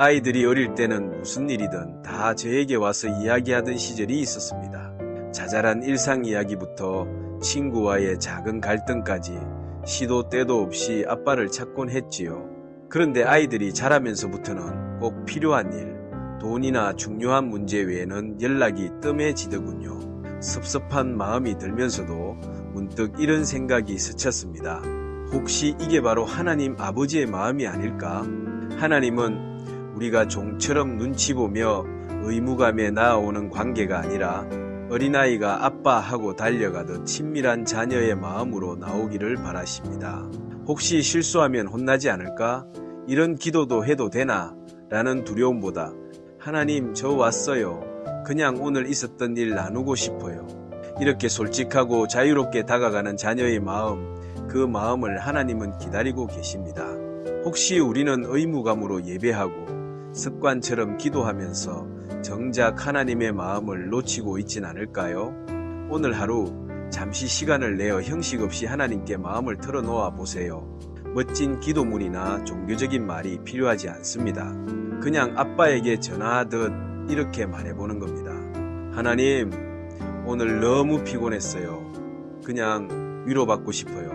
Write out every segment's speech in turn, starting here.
아이들이 어릴 때는 무슨 일이든 다 저에게 와서 이야기하던 시절이 있었습니다. 자잘한 일상 이야기부터 친구와의 작은 갈등까지 시도 때도 없이 아빠를 찾곤 했지요. 그런데 아이들이 자라면서부터는 꼭 필요한 일, 돈이나 중요한 문제 외에는 연락이 뜸해지더군요. 섭섭한 마음이 들면서도 문득 이런 생각이 스쳤습니다. 혹시 이게 바로 하나님 아버지의 마음이 아닐까? 하나님은 우리가 종처럼 눈치 보며 의무감에 나아오는 관계가 아니라 어린아이가 아빠하고 달려가듯 친밀한 자녀의 마음으로 나오기를 바라십니다. 혹시 실수하면 혼나지 않을까? 이런 기도도 해도 되나? 라는 두려움보다 하나님 저 왔어요. 그냥 오늘 있었던 일 나누고 싶어요. 이렇게 솔직하고 자유롭게 다가가는 자녀의 마음, 그 마음을 하나님은 기다리고 계십니다. 혹시 우리는 의무감으로 예배하고 습관처럼 기도하면서 정작 하나님의 마음을 놓치고 있진 않을까요? 오늘 하루 잠시 시간을 내어 형식 없이 하나님께 마음을 털어놓아 보세요. 멋진 기도문이나 종교적인 말이 필요하지 않습니다. 그냥 아빠에게 전화하듯 이렇게 말해보는 겁니다. 하나님, 오늘 너무 피곤했어요. 그냥 위로받고 싶어요.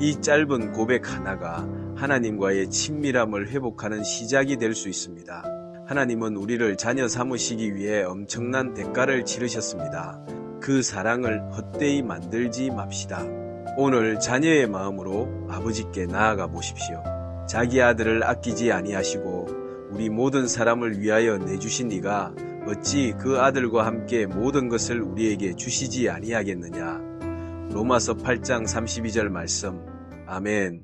이 짧은 고백 하나가 하나님과의 친밀함을 회복하는 시작이 될 수 있습니다. 하나님은 우리를 자녀 삼으시기 위해 엄청난 대가를 치르셨습니다. 그 사랑을 헛되이 만들지 맙시다. 오늘 자녀의 마음으로 아버지께 나아가 보십시오. 자기 아들을 아끼지 아니하시고 우리 모든 사람을 위하여 내주신 이가 어찌 그 아들과 함께 모든 것을 우리에게 주시지 아니하겠느냐. 로마서 8장 32절 말씀. 아멘.